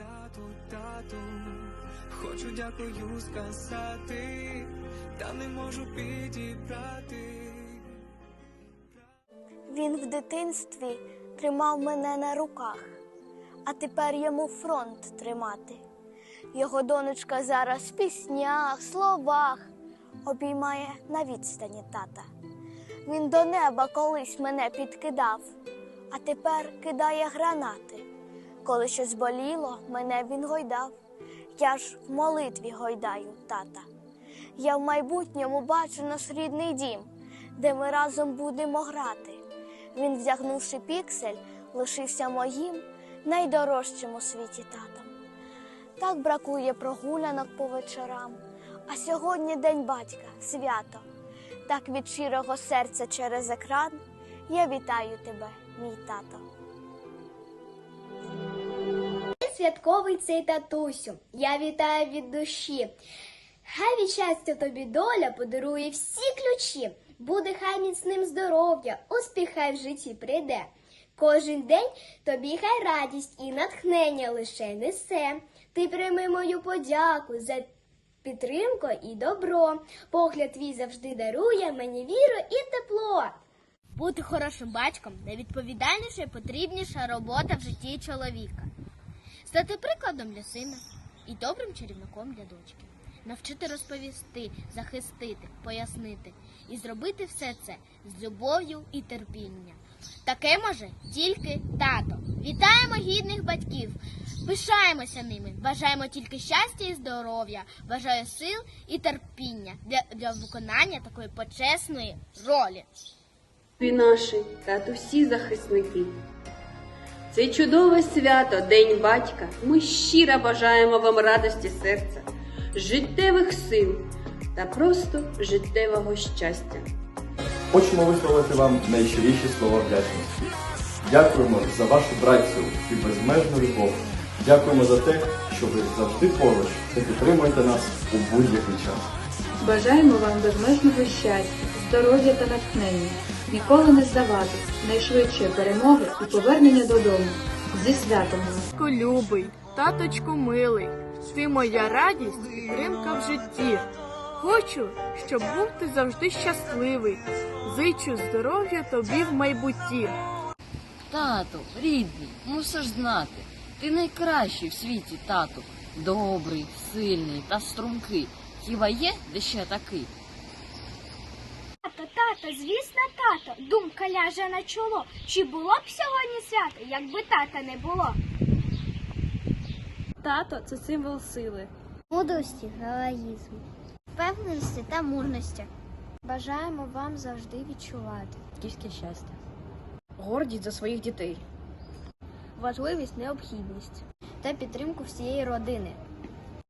Тату, тату, хочу дякую сказати, та не можу підібрати. Він в дитинстві тримав мене на руках, а тепер йому фронт тримати. Його донечка зараз в піснях, словах обіймає на відстані тата. Він до неба колись мене підкидав, а тепер кидає гранати. Коли щось боліло, мене він гойдав. Я ж в молитві гойдаю тата. Я в майбутньому бачу наш рідний дім, де ми разом будемо грати. Він, вдягнувши піксель, лишився моїм найдорожчим у світі татом. Так бракує прогулянок по вечорам, а сьогодні день батька, свято. Так від щирого серця через екран я вітаю тебе, мій тато. Святковий цей татусю. Я вітаю від душі. Хай від щастя тобі доля подарує всі ключі. Буде хай міцним здоров'я, успіх хай в житті прийде. Кожен день тобі хай радість і натхнення лише несе. Ти прийми мою подяку за підтримку і добро. Погляд твій завжди дарує мені віру і тепло. Бути хорошим батьком найвідповідальніша і потрібніша робота в житті чоловіка. Стати прикладом для сина і добрим чарівником для дочки. Навчити розповісти, захистити, пояснити і зробити все це з любов'ю і терпінням. Таке може тільки тато. Вітаємо гідних батьків, пишаємося ними, бажаємо тільки щастя і здоров'я, бажаю сил і терпіння для, для виконання такої почесної ролі. Ви наші та усі захисники. Це чудове свято, День батька. Ми щиро бажаємо вам радості серця, життєвих сил та просто життєвого щастя. Хочемо висловити вам найщиріші слова вдячності. Дякуємо за вашу працю і безмежну любов. Дякуємо за те, що ви завжди поруч та підтримуєте нас у будь-який час. Бажаємо вам безмежного щастя, здоров'я та натхнення, ніколи не здаватись, найшвидшої перемоги і повернення додому. Зі святом! Таточку любий, таточку милий, ти моя радість і підтримка в житті. Хочу, щоб був ти завжди щасливий. Зичу здоров'я тобі в майбутті. Тату, рідний, мусиш знати. Ти найкращий в світі, тату. Добрий, сильний та стрункий. Хіба є де ще такий? Тато, звісно, тато, думка ляже на чоло. Чи було б сьогодні свято, якби тата не було? Тато це символ сили. Мудрості, героїзму, впевненості та мужності. Бажаємо вам завжди відчувати Батьківське щастя. Гордість за своїх дітей. важливість, необхідність та підтримку всієї родини.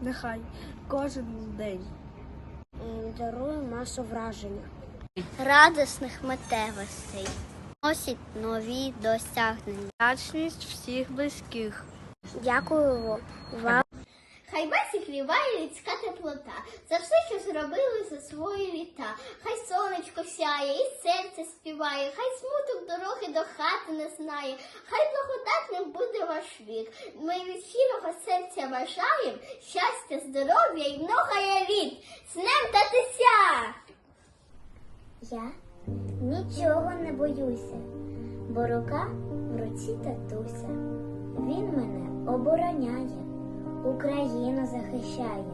Нехай кожен день. Дарує масу враження. Радісних митевостей. Носить нові досягнення. Вдячність всіх близьких. Дякую вам. Хай вас зігріває людська теплота, за все, що зробили за свої літа. Хай сонечко сяє і серце співає, хай смуток дороги до хати не знає, хай благодатним буде ваш вік. Ми від щирого серця бажаєм щастя, здоров'я і много літ. З днем татуся! Я нічого не боюся, бо рука в руці татуся. Він мене обороняє, Україну захищає.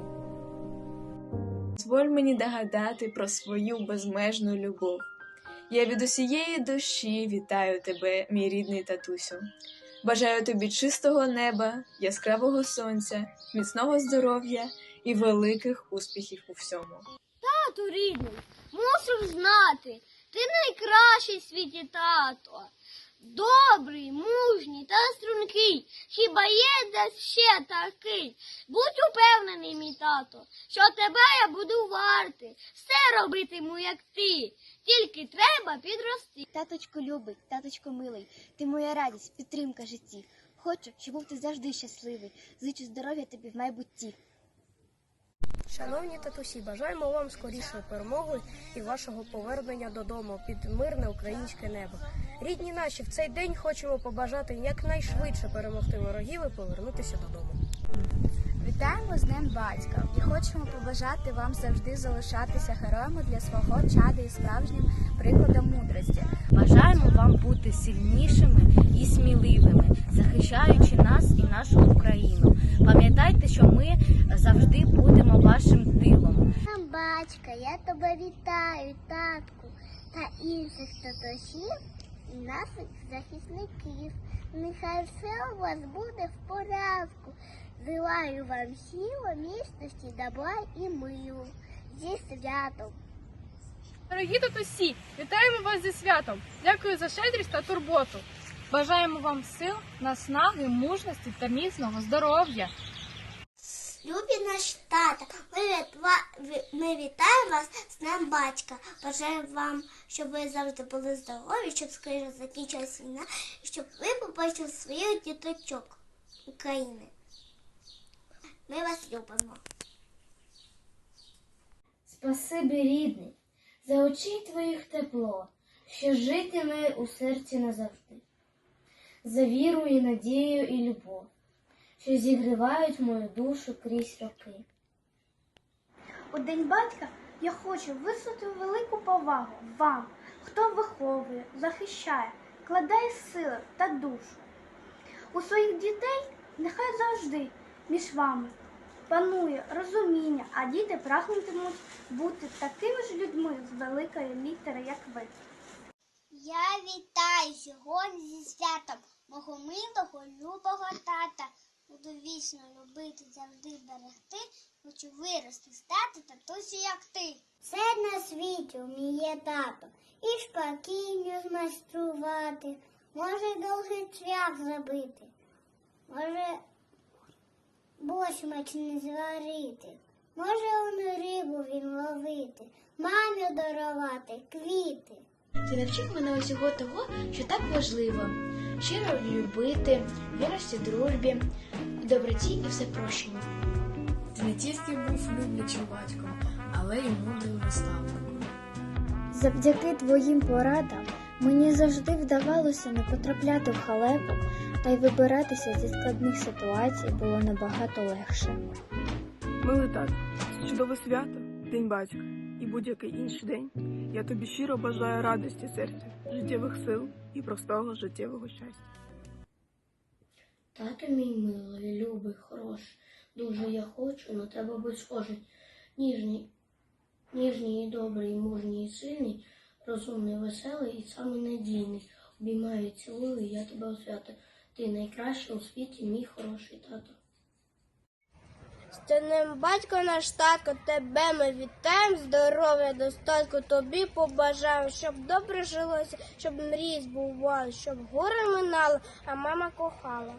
Дозволь мені догадати про свою безмежну любов. Я від усієї душі вітаю тебе, мій рідний татусю. Бажаю тобі чистого неба, яскравого сонця, міцного здоров'я і великих успіхів у всьому. Тату рідний, мусиш знати, ти найкращий в світі тато. Добрий, мужній та стрункий. Хіба є десь ще такий? Будь упевнений, мій тато, що тебе я буду варти. Все робитиму, як ти. Тільки треба підрости. Таточку любий, таточку милий, ти моя радість, підтримка житті. Хочу, щоб був ти завжди щасливий. Зичу здоров'я тобі в майбутті. Шановні татусі, бажаємо вам скорішої перемоги і вашого повернення додому під мирне українське небо. Рідні наші, в цей день хочемо побажати якнайшвидше перемогти ворогів і повернутися додому. Вітаємо з Днем батька і хочемо побажати вам завжди залишатися героями для свого чада і справжнім прикладом мудрості. Бажаємо вам бути сильнішими і сміливими, захищаючи нас і нашу Україну. Пам'ятайте, що ми завжди будемо вашим тилом. Батька, я тебе вітаю, татку, та інших татусів і наших захисників. Нехай все у вас буде в порядку. Желаю вам сили, міцності, добра і миру. Зі святом! Дорогі татусі, вітаємо вас зі святом! Дякую за щедрість та турботу. Бажаємо вам сил, наснаги, мужності та міцного здоров'я. Любі наш тата, ми, вітаємо вас з Днем батька. Бажаємо вам, щоб ви завжди були здорові, щоб скоріше закінчилась війна, і щоб ви побачили своїх діточок України. Ми вас любимо. Спасибі, рідний, за очей твоїх тепло, що житиме у серці назавжди, за віру і надію і любов, що зігрівають мою душу крізь роки. У День батька я хочу висловити велику повагу вам, хто виховує, захищає, кладає сили та душу. У своїх дітей нехай завжди між вами панує розуміння, а діти прагнутимуть бути такими ж людьми з великої літери, як ви. Я вітаю сьогодні зі святом мого милого, любого тата. Буду вічно любити, завжди берегти. Хочу вирости, стати татусю, як ти. Все на світі вміє тато і шпакінню змайструвати, може довгий шлях забити, може борщ не зварити, може он рибу він ловити, мамі дарувати квіти. Ти навчив мене усього того, що так важливо. Щиро любити, вирости дружбі, доброті і все прощення. Ти не тільки був люблячим батьком, але й мудрим наставником. Завдяки твоїм порадам мені завжди вдавалося не потрапляти в халепу, та й вибиратися зі складних ситуацій було набагато легше. Милий тато, чудове свято, День батька і будь-який інший день. Я тобі щиро бажаю радості серця, життєвих сил і простого життєвого щастя. Тато мій милий, любий, хороший, дуже я хочу, на тебе бути схожий. Ніжний, ніжний і добрий, мужній і сильний, розумний, веселий і самий надійний. Обіймаю, цілую, я тебе у. Ти найкращий у світі, мій хороший тато. З днем батько наш татко, тебе ми вітаємо, здоров'я, достатку тобі побажаємо, щоб добре жилося, щоб мрії збували, щоб горе минало, а мама кохала.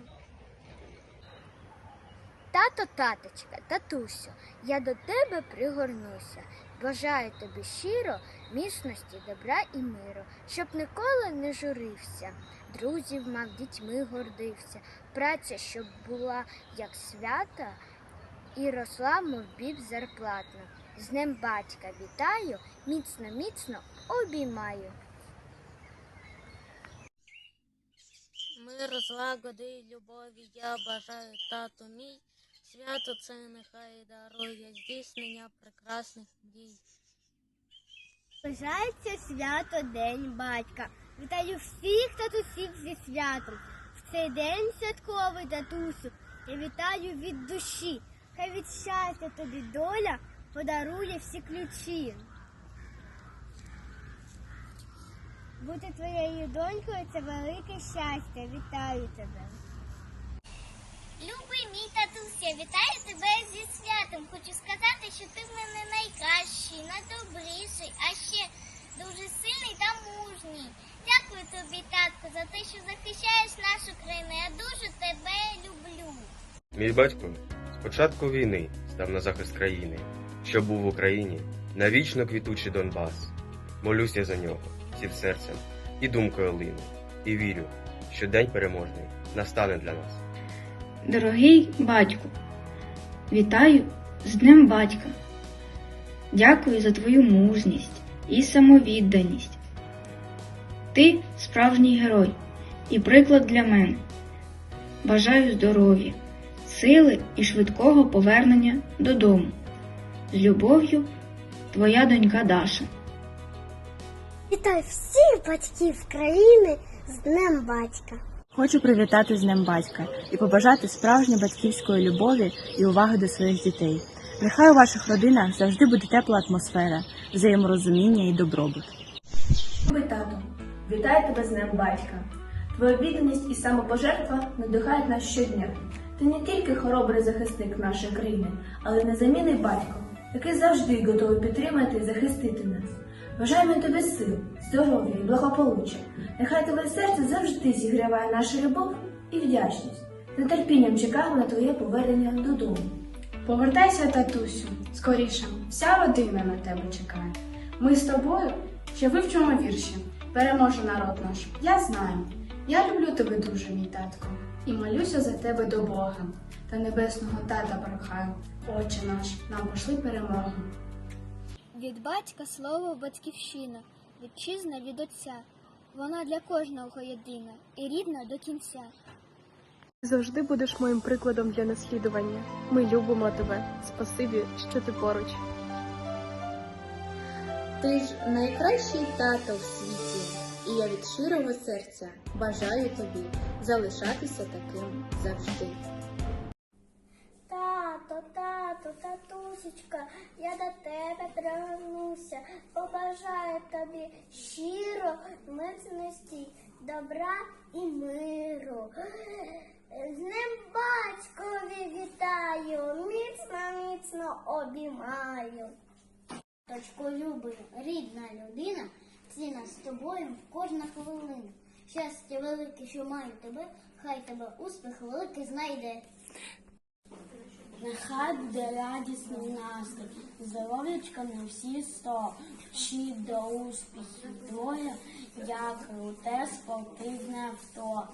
Тато, таточка, татусю, я до тебе пригорнуся. Бажаю тобі щиро, міцності, добра і миру, щоб ніколи не журився, друзів мав, дітьми гордився, праця, щоб була як свята і росла, мов біб зарплатна. З ним батька вітаю, міцно, міцно обіймаю. Мир, злагоди і любові я бажаю тату мій. Свято це нехай дарує здійснення прекрасних мрій. Бажається свято День батька. Вітаю всіх татусів зі святом. В цей день святковий татусю. Я вітаю від душі. Хай від щастя тобі доля подарує всі ключі. Бути твоєю донькою це велике щастя. Вітаю тебе. Любий мій татуся, вітаю тебе зі святом. Хочу сказати, що ти в мене найкращий, найдобріший, а ще дуже сильний та мужній. Дякую тобі, татко, за те, що захищаєш нашу країну. Я дуже тебе люблю. Мій батько початку війни став на захист країни, щоб був в Україні навічно квітучий Донбас. Молюся за нього всім серцем і думкою лину, і вірю, що день переможний настане для нас. Дорогий батьку, вітаю з Днем батька. Дякую за твою мужність і самовідданість. Ти справжній герой і приклад для мене. Бажаю здоров'я, сили і швидкого повернення додому. З любов'ю, твоя донька Даша. Вітаю всіх батьків країни з Днем Батька. Хочу привітати з Днем батька і побажати справжньої батьківської любові і уваги до своїх дітей. Нехай у ваших родинах завжди буде тепла атмосфера, взаєморозуміння і добробут. Любий тато, вітаю тебе з Днем батька. Твоя відданість і самопожертва надихають нас щодня. Ти не тільки хоробрий захисник нашої країни, але й незамінний батько, який завжди готовий підтримати і захистити нас. Бажаємо тобі сил, здоров'я і благополуччя. Нехай твоє серце завжди зігріває нашу любов і вдячність. З нетерпінням чекаємо на твоє повернення додому. Повертайся, татусю, скоріше. Вся родина на тебе чекає. Ми з тобою ще вивчимо вірші. Переможе народ наш. Я знаю. Я люблю тебе дуже, мій татко, і молюся за тебе до Бога. Та небесного тата прохаю. Отче наш, нам пошли перемогу. Від батька слово батьківщина, вітчизна від отця. Вона для кожного єдина і рідна до кінця. Завжди будеш моїм прикладом для наслідування. Ми любимо тебе. Спасибі, що ти поруч. Ти ж найкращий тато в світі, я від щирого серця бажаю тобі залишатися таким завжди. Тато, тато, татусечка, я до тебе пригорнуся, побажаю тобі щиро міцності, добра і миру. З ним батькові вітаю, міцно, міцно обіймаю. Точко любий, рідна людина, ціна з тобою кожна хвилина. Щастя велике, що маю тебе, хай тебе успіх великий знайде. Нехай буде радісний настрій, здоров'ячка на всі сто, вчить до успіхів двоє, дякую, те спортивне авто.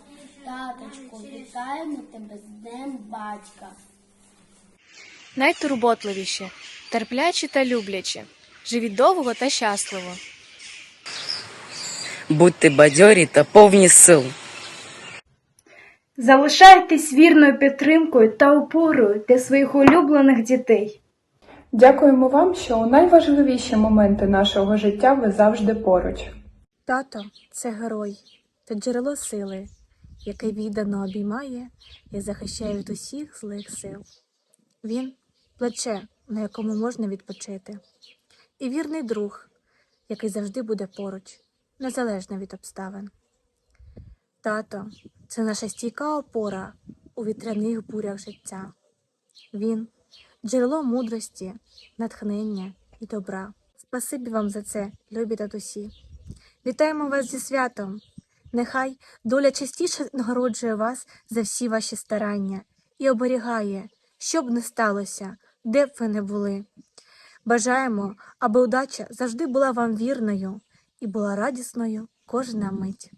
Таточку, вітаємо тебе з Днем батька. Найтурботливіші, терплячі та люблячі. Живіть довго та щасливо. Будьте бадьорі та повні сил. Залишайтесь вірною підтримкою та опорою для своїх улюблених дітей. Дякуємо вам, що у найважливіші моменти нашого життя ви завжди поруч. Тато це герой та джерело сили, який віддано обіймає і захищає від усіх злих сил. Він плече, на якому можна відпочити, і вірний друг, який завжди буде поруч, незалежно від обставин. Тато це наша стійка опора у вітряних бурях життя. Він джерело мудрості, натхнення і добра. Спасибі вам за це, любі татусі. Вітаємо вас зі святом! Нехай доля частіше нагороджує вас за всі ваші старання і оберігає, що б не сталося, де б ви не були. Бажаємо, аби удача завжди була вам вірною і була радісною кожна мить.